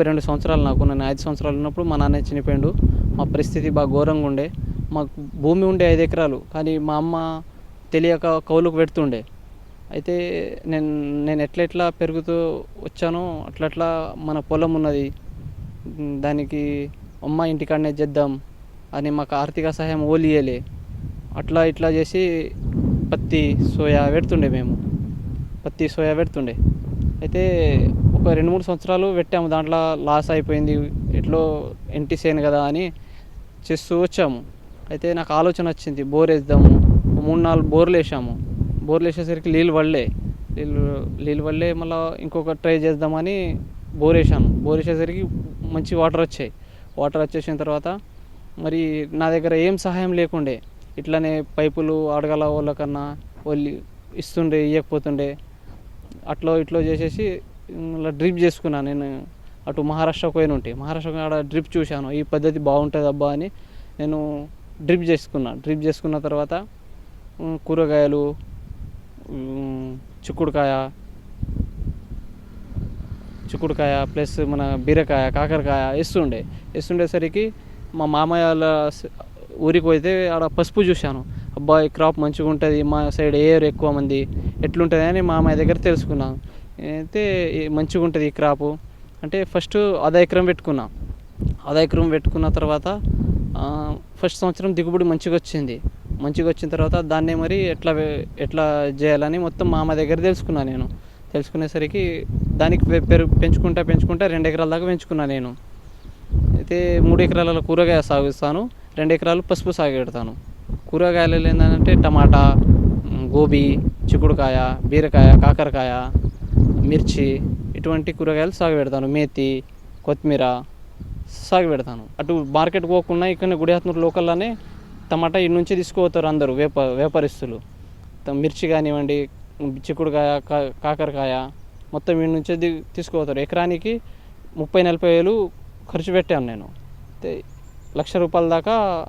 ముప్పై రెండు సంవత్సరాలు నాకు నేను ఐదు సంవత్సరాలు ఉన్నప్పుడు మా నాన్న చనిపోయాడు. మా పరిస్థితి బాగా ఘోరంగా ఉండే. మాకు భూమి ఉండే ఐదు ఎకరాలు కానీ మా అమ్మ తెలియక కౌలుకు పెడుతుండే. అయితే నేను నేను ఎట్లా ఎట్లా పెరుగుతూ వచ్చానో అట్లా మన పొలం ఉన్నది. దానికి అమ్మ ఇంటికాడనే చేద్దాం అని మాకు ఆర్థిక సహాయం ఓలియలే అట్లా ఇట్లా చేసి పత్తి సోయా పెడుతుండే మేము. పత్తి సోయా పెడుతుండే. అయితే ఒక రెండు మూడు సంవత్సరాలు పెట్టాము. దాంట్లో లాస్ అయిపోయింది. ఎట్లో ఎంటి కదా అని చేస్తూ వచ్చాము. అయితే నాకు ఆలోచన వచ్చింది. బోర్ వేద్దాము. మూడు నాలుగు బోర్లు వేసాము. బోర్లు వేసేసరికి నీళ్ళు పడలే. నీళ్ళు నీళ్ళు పడలే. మళ్ళీ ఇంకొక ట్రై చేద్దామని బోర్ వేసాను. బోర్ వేసేసరికి మంచి వాటర్ వచ్చాయి. వాటర్ వచ్చేసిన తర్వాత మరి నా దగ్గర ఏం సహాయం లేకుండే. ఇట్లనే పైపులు అడగల వాళ్ళకన్నా వాళ్ళు ఇస్తుండే ఇవ్వకపోతుండే అట్లో ఇట్లో చేసేసి ఇలా డ్రిప్ చేసుకున్నాను నేను అటు మహారాష్ట్రకు పోయిన ఉంటే మహారాష్ట్ర ఆడ డ్రిప్ చూశాను. ఈ పద్ధతి బాగుంటుంది అబ్బా అని నేను డ్రిప్ చేసుకున్నా. డ్రిప్ చేసుకున్న తర్వాత కూరగాయలు చిక్కుడుకాయ చిక్కుడుకాయ ప్లస్ మన బీరకాయ కాకరకాయ వేస్తుండే. వేస్తుండేసరికి మా మామయ్య వాళ్ళ ఊరికి పోతే ఆడ పసుపు చూశాను. అబ్బాయి క్రాప్ మంచిగా ఉంటుంది మా సైడ్ ఏరు ఎక్కువ మంది ఎట్లుంటుంది అని మామయ్య దగ్గర తెలుసుకున్నాను. అయితే మంచిగా ఉంటుంది ఈ క్రాపు. అంటే ఫస్ట్ అర్ధ ఎకరం పెట్టుకున్నా. అర్ధ ఎకరం పెట్టుకున్న తర్వాత ఫస్ట్ సంవత్సరం దిగుబడి మంచిగా వచ్చింది. మంచిగా వచ్చిన తర్వాత దాన్నే మరి ఎట్లా ఎట్లా చేయాలని మొత్తం మామ దగ్గర తెలుసుకున్నా నేను. తెలుసుకునేసరికి దానికి పెరు పెంచుకుంటా పెంచుకుంటా రెండు ఎకరాల దాకా పెంచుకున్నా నేను. అయితే మూడు ఎకరాల కూరగాయ సాగిస్తాను రెండు ఎకరాలు పసుపు సాగు పెడతాను. కూరగాయలు ఏంటంటే టమాటా గోబీ చిక్కుడుకాయ బీరకాయ కాకరకాయ మిర్చి ఇటువంటి కూరగాయలు సాగు పెడతాను. మేతి కొత్తిమీర సాగు పెడతాను. అటు మార్కెట్ పోకుండా ఇక్కడ గుడిహత్నూరు లోకల్లోనే టమాటా ఇటు నుంచి తీసుకుపోతారు అందరూ వేప వ్యాపారిస్తులు మిర్చి కానివ్వండి చిక్కుడుకాయ కా- కాకరకాయ మొత్తం వీడి నుంచే తీసుకుపోతారు. ఎకరానికి ముప్పై నలభై వేలు ఖర్చు పెట్టాను నేను. లక్ష రూపాయల దాకా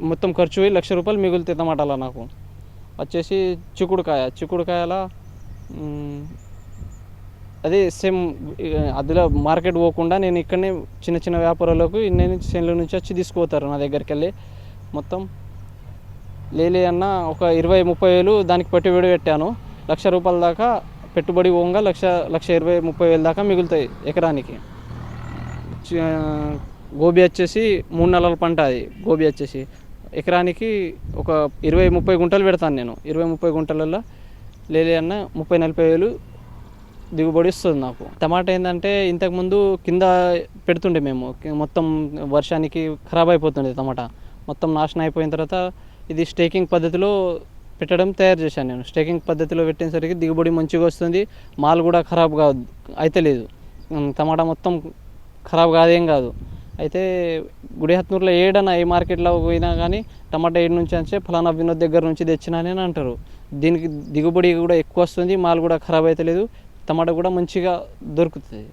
మొత్తం ఖర్చు పోయి లక్ష రూపాయలు మిగులుతాయి టమాటాలో నాకు. వచ్చేసి చిక్కుడుకాయ చిక్కుడుకాయల అదే సేమ్ అందులో మార్కెట్ పోకుండా నేను ఇక్కడనే చిన్న చిన్న వ్యాపారాలకు నేను చేనుల నుంచి వచ్చి తీసుకుపోతారు నా దగ్గరికి వెళ్ళి మొత్తం లేలే అన్న ఒక ఇరవై ముప్పై వేలు దానికి పెట్టుబడి పెట్టాను. లక్ష రూపాయల దాకా పెట్టుబడి పోగా లక్ష లక్ష ఇరవై ముప్పై వేలు దాకా మిగులుతాయి ఎకరానికి. గోబీ వచ్చేసి మూడు నెలల పంట అది గోబీ వచ్చేసి. ఎకరానికి ఒక ఇరవై ముప్పై గుంటలు పెడతాను నేను. ఇరవై ముప్పై గుంటలలో లేలే అన్న ముప్పై నలభై వేలు దిగుబడి వస్తుంది నాకు. టమాటా ఏంటంటే ఇంతకుముందు కింద పెడుతుండే మేము. మొత్తం వర్షానికి ఖరాబ్ అయిపోతుండే టమాటా. మొత్తం నాశనం అయిపోయిన తర్వాత ఇది స్టేకింగ్ పద్ధతిలో పెట్టడం తయారు చేశాను నేను. స్టేకింగ్ పద్ధతిలో పెట్టేసరికి దిగుబడి మంచిగా వస్తుంది. మాల్ కూడా ఖరాబ్ కాదు అయితే లేదు. టమాటా మొత్తం ఖరాబ్ కాదేం కాదు. అయితే గుడిహత్నూరులో ఏడన్నా ఏ మార్కెట్లో పోయినా కానీ టమాటా ఏడు నుంచి అంటే ఫలానా వినోద్ దగ్గర నుంచి తెచ్చినానని అని అంటారు. దీనికి దిగుబడి కూడా ఎక్కువ వస్తుంది మాల్ కూడా ఖరాబ్ అయితే లేదు. టమాటా కూడా మంచిగా దొరుకుతుంది.